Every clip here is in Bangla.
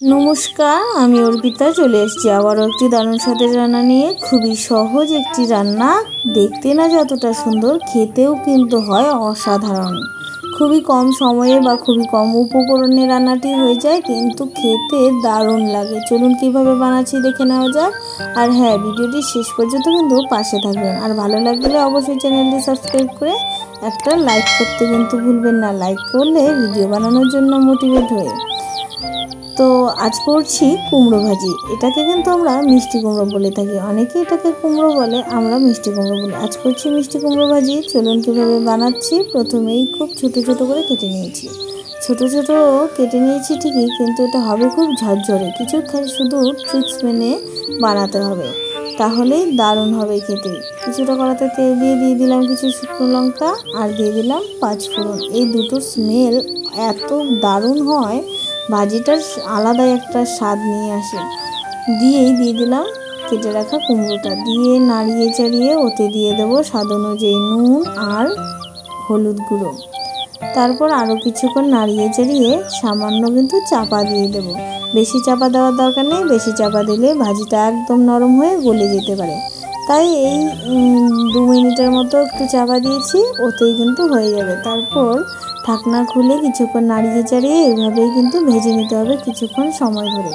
নমস্কার, আমি অর্পিতা, চলে এসেছি আবারও একটি দারুণ স্বাদের রান্না নিয়ে। খুবই সহজ একটি রান্না। দেখতে না যতটা সুন্দর, খেতেও কিন্তু হয় অসাধারণ। খুবই কম সময়ে বা খুবই কম উপকরণে রান্নাটি হয়ে যায়, কিন্তু খেতে দারুণ লাগে। চলুন কীভাবে বানাচ্ছি দেখে নেওয়া যাক। আর হ্যাঁ ভিডিওটি শেষ পর্যন্ত কিন্তু পাশে থাকবেন। আর ভালো লাগলে অবশ্যই চ্যানেলটি সাবস্ক্রাইব করে একটা লাইক করতে কিন্তু ভুলবেন না। লাইক করলে ভিডিও বানানোর জন্য মোটিভেট হয়ে তো আজ করছি কুমড়ো ভাজি। এটাকে কিন্তু আমরা মিষ্টি কুমড়ো বলে থাকি। অনেকে এটাকে কুমড়ো বলে, আমরা মিষ্টি কুমড়ো বলি। আজ করছি মিষ্টি কুমড়ো ভাজি। চলুন কীভাবে বানাচ্ছি? প্রথমেই খুব ছোট ছোট করে কেটে নিয়েছি। ছোট ছোট কেটে নিয়েছি ঠিকই, কিন্তু এটা হবে খুব ঝরঝরে। কিছু শুধু ট্রিক্স মেনে বানাতে হবে। তাহলেই দারুণ হবে খেতে। কিছুটা কড়াতে তেল দিয়ে দিয়ে দিলাম কিছু শুকনো লঙ্কা আর দিয়ে দিলাম পাঁচ ফোড়ন। এই দুটোর স্মেল এত দারুণ হয় ভাজিটার আলাদাই একটা স্বাদ নিয়ে আসে। দিয়েই দিয়ে দিলাম, কেটে রাখা কুমড়োটা। দিয়ে নাড়িয়ে চাড়িয়ে ওতে দিয়ে দেবো স্বাদ অনুযায়ী নুন আর হলুদ গুঁড়ো। তারপর আরও কিছুক্ষণ নাড়িয়ে চাড়িয়ে সামান্য কিন্তু চাপা দিয়ে দেবো। বেশি চাপা দেওয়ার দরকার নেই, বেশি চাপা দিলে ভাজিটা একদম নরম হয়ে গলে যেতে পারে। তাই এই দু মিনিটের মতো একটু চাপা দিয়েছি, ওতেই কিন্তু হয়ে যাবে। তারপর ঢাকনা খুলে কিছুক্ষণ নাড়িয়ে চাড়িয়ে এভাবেই কিন্তু ভেজে নিতে হবে কিছুক্ষণ সময় ধরে।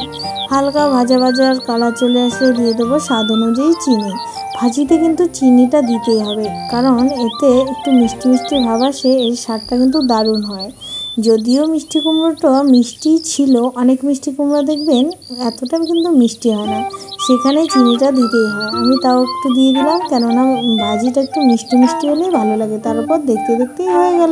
হালকা ভাজা ভাজার কালার চলে আসলে দিয়ে দেবো স্বাদ অনুযায়ী চিনি। ভাজিতে কিন্তু চিনিটা দিতেই হবে, কারণ এতে একটু মিষ্টি মিষ্টি ভাব আসে, এর স্বাদটা কিন্তু দারুণ হয়। যদিও মিষ্টি কুমড়োটা মিষ্টি ছিল, অনেক মিষ্টি কুমড়ো দেখবেন, এতটা কিন্তু মিষ্টি হয় না। সেখানে চিনিটা দিতেই হয়। আমি তাও একটু দিয়ে দিলাম, কেননা ভাজিটা একটু মিষ্টি মিষ্টি হলেই ভালো লাগে। তারপর দেখতে দেখতেই হয়ে গেল।